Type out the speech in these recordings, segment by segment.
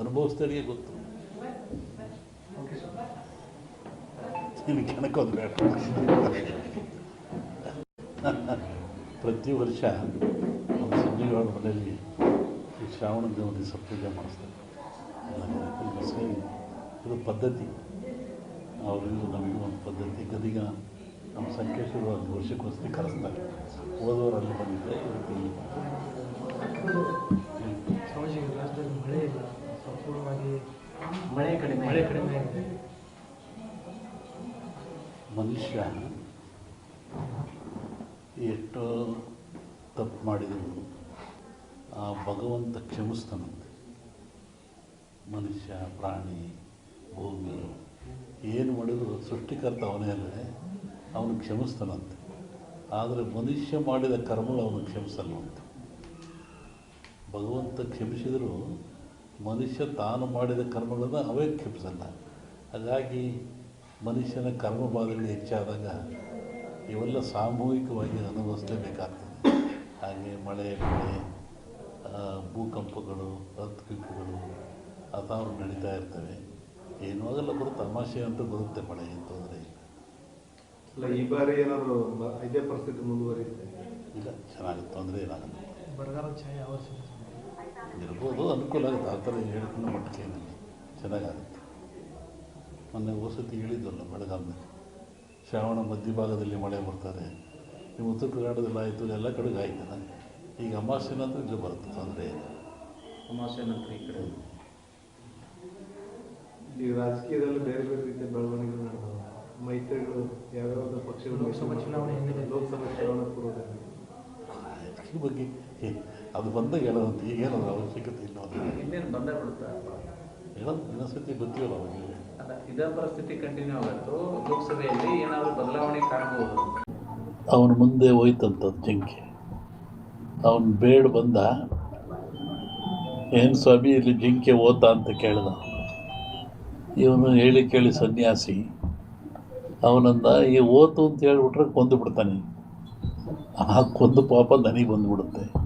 ಅನುಭವಿಸಿದವರಿಗೆ ಗೊತ್ತು. ಕೆಣಕೋದು ಬೇಡ. ಪ್ರತಿ ವರ್ಷ ನಮ್ಮ ಮನೆಯಲ್ಲಿ ಈ ಶ್ರಾವಣ ದೇವರಿಗೆ ಸತ್ಪೂಜೆ ಮಾಡಿಸ್ತಾರೆ. ಇದು ಪದ್ಧತಿ. ಅವರಿಗೂ ನಮಗೂ ಒಂದು ಪದ್ಧತಿ. ಗದಿಗ ನಮ್ಮ ಸಂಕೇಶ್ವರ ಒಂದು ವರ್ಷಕ್ಕೋಸ್ಕರ ಕರೆಸ್ತಾರೆ. ಓದೋರು ಅಲ್ಲಿ ಬಂದಿದ್ದೆ ಇವತ್ತು ಕಡಿಮೆ ಮನುಷ್ಯ ಎಷ್ಟೋ ತಪ್ಪು ಮಾಡಿದರು, ಆ ಭಗವಂತ ಕ್ಷಮಿಸ್ತಾನಂತೆ. ಮನುಷ್ಯ, ಪ್ರಾಣಿ, ಭೂಮಿ, ಏನು ಮಾಡಿದ್ರು ಸೃಷ್ಟಿಕರ್ತ ಅವನೇ ಅಲ್ಲದೆ ಅವನು ಕ್ಷಮಿಸ್ತಾನಂತೆ. ಆದರೆ ಮನುಷ್ಯ ಮಾಡಿದ ಕರ್ಮಗಳು ಅವನು ಕ್ಷಮಿಸಲ್ವಂತೆ. ಭಗವಂತ ಕ್ಷಮಿಸಿದರೂ ಮನುಷ್ಯ ತಾನು ಮಾಡಿದ ಕರ್ಮಗಳನ್ನು ಅವೇ ಕ್ಷಮಿಸಲ್ಲ. ಹಾಗಾಗಿ ಮನುಷ್ಯನ ಕರ್ಮ ಬಾಧೆಗಳು ಹೆಚ್ಚಾದಾಗ ಇವೆಲ್ಲ ಸಾಮೂಹಿಕವಾಗಿ ಅನುಭವಿಸಲೇಬೇಕಾಗ್ತದೆ ಹಾಗೆ ಮಳೆ ಮಳೆ ಭೂಕಂಪಗಳು ಅರ್ಥಕ್ವಿಕ್ಗಳು ಅದಾರು ನಡೀತಾ ಇರ್ತವೆ. ಏನೂ ಆಗಲ್ಲ ಬರುತ್ತೆ ತಮಾಷೆ ಅಂತ ಬರುತ್ತೆ ಮಳೆ ಏನು ತೊಂದರೆ ಇಲ್ಲ. ಈ ಬಾರಿ ಏನಾದರೂ ಬ- ಇದೇ ಪರಿಸ್ಥಿತಿ ಮುಂದುವರಿಯುತ್ತೆ? ಇಲ್ಲ ಚೆನ್ನಾಗಿ ತೊಂದರೆ ಏನಾಗಲ್ಲ. ಬರಗಾಲ ಛಾಯೆ ಅವಶ್ಯ ಇರ್ಬೋದು ಅನುಕೂಲ ಆಗುತ್ತೆ. ಆ ಥರ ಹೇಳ್ಕೊಂಡು ಮಟ್ಟಕ್ಕೆ ಏನಿಲ್ಲ. ಚೆನ್ನಾಗಾಗುತ್ತೆ. ಮೊನ್ನೆ ವಸತಿ ಹೇಳಿದ್ವಲ್ಲ ಮಳೆಗಾಲದಲ್ಲಿ. ಶ್ರಾವಣ ಮಧ್ಯಭಾಗದಲ್ಲಿ ಮಳೆ ಬರ್ತಾರೆ. ನೀವು ಉತ್ತರ ಕರ್ನಾಟಕದಲ್ಲಿ ಆಯಿತು ಎಲ್ಲ ಕಡೆಗೂ ಆಯ್ತಲ್ಲ ಈಗ ಅಮಾವಾಸ್ಯೆ ನಂತರ ಇಲ್ಲಿ ಬರುತ್ತೆ ತೊಂದರೆ ಇಲ್ಲ. ಅಮಾವಾಸ್ಯೆ ನಂತರ ಈ ಕಡೆ. ಈ ರಾಜಕೀಯದಲ್ಲಿ ಬೇರೆ ಬೇರೆ ರೀತಿಯ ಬೆಳವಣಿಗೆ ನಡೆದವು. ಮೈತ್ರಿಗಳು ಯಾವ್ಯಾವ ಪಕ್ಷಗಳು ಲೋಕಸಭಾ ಚುನಾವಣೆ? ಲೋಕಸಭಾ ಚುನಾವಣೆ ಪೂರ್ವದಲ್ಲಿ. ಅದ್ರ ಬಗ್ಗೆ ಅದು ಬಂದಾಗ ಹೇಳೋದಂತ ಈಗೇನದ್ರ ಅವಶ್ಯಕತೆ ಇಲ್ಲ ಇನ್ನೇನು ಬಂದೇ ಬಿಡುತ್ತಾ? ಹೇಳೋದು ಇನ್ನೊಂದ್ಸತಿ ಗೊತ್ತಿಲ್ಲ ಅವರಿಗೆ ಅಲ್ಲ ಇದೇ ಪರಿಸ್ಥಿತಿ ಕಂಟಿನ್ಯೂ ಆಗತ್ತು ಲೋಕಸಭೆಯಲ್ಲಿ ಏನಾದರೂ ಬದಲಾವಣೆ ಕಾಣಬಹುದು ಅವನ ಮುಂದೆ ಹೋಯ್ತಂತ ಜಿಂಕೆ. ಅವನು ಬೇಡ ಬಂದ. ಏನು ಸ್ವಾಮಿ ಇಲ್ಲಿ ಜಿಂಕೆ ಓದ್ತಾ ಅಂತ ಕೇಳ್ದ. ಇವನು ಹೇಳಿ ಕೇಳಿ ಸನ್ಯಾಸಿ. ಅವನಂದ ಈ ಓತು ಅಂತ ಹೇಳ್ಬಿಟ್ರೆ ಕೊಂದು ಬಿಡ್ತಾನೆ. ಆ ಕೊಂದು ಪಾಪ ನನಗೆ ಬಂದುಬಿಡುತ್ತೆ.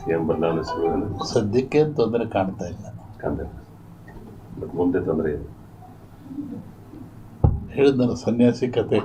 ಸಿಎಂ ಬದಲಾವಣೆ ಸಿಗೋದಿಲ್ಲ ಸದ್ಯಕ್ಕೆ ತೊಂದರೆ ಕಾಣ್ತಾ ಇಲ್ಲ. ಕಂದೆ ಬಟ್ ಮುಂದೆ ತೊಂದರೆ ಇದೆ. ಹೇಳಿದ್ನಲ್ಲ ಸನ್ಯಾಸಿ ಕತೆ.